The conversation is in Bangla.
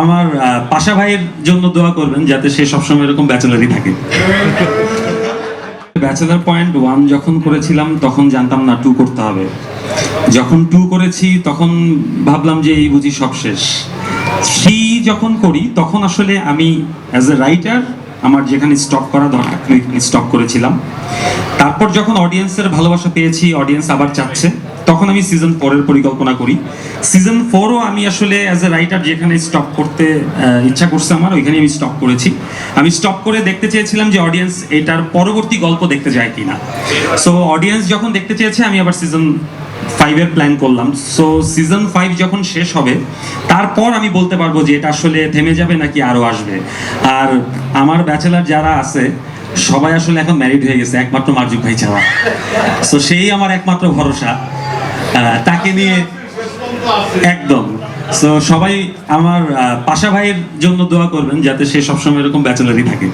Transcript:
আমার পাশা ভাইয়ের জন্য দোয়া করবেন যাতে সে সবসময় এরকম ব্যাচেলারই থাকে। ব্যাচেলার পয়েন্ট ওয়ান যখন করেছিলাম, তখন জানতাম না টু করতে হবে। যখন টু করেছি, তখন ভাবলাম যে এই বুঝি সব শেষ। থ্রি যখন করি, তখন আসলে আমি অ্যাজ এ রাইটার আমার যেখানে স্টপ করা দরকার স্টপ করেছিলাম। তারপর যখন অডিয়েন্সের ভালোবাসা পেয়েছি অডিয়েন্স আবার চাচ্ছে। তখন আমি সিজন ফোরের পরিকল্পনা করি। সিজন ফোরও আমি আসলে অ্যাজ এ রাইটার যেখানে স্টপ করতে ইচ্ছা করছে আমার ওইখানে আমি স্টপ করেছি। আমি স্টপ করে দেখতে চেয়েছিলাম যে অডিয়েন্স এটার পরবর্তী গল্প দেখতে যায় কিনা। সো অডিয়েন্স যখন দেখতে চেয়েছে, আমি আবার সিজন ফাইভের প্ল্যান করলাম। সো সিজন ফাইভ যখন শেষ হবে, তারপর আমি বলতে পারব যে এটা আসলে থেমে যাবে নাকি আরও আসবে। আর আমার ব্যাচেলার যারা আছে, সবাই আসলে এখন ম্যারিড হয়ে গেছে, একমাত্র মার্জুক ভাই ছাড়া। সো সেই আমার একমাত্র ভরসা। তাকে নিয়ে একদম। তো সবাই আমার পাশা ভাইয়ের জন্য দোয়া করবেন যাতে সে সবসময় এরকম ব্যাচেলারই থাকে।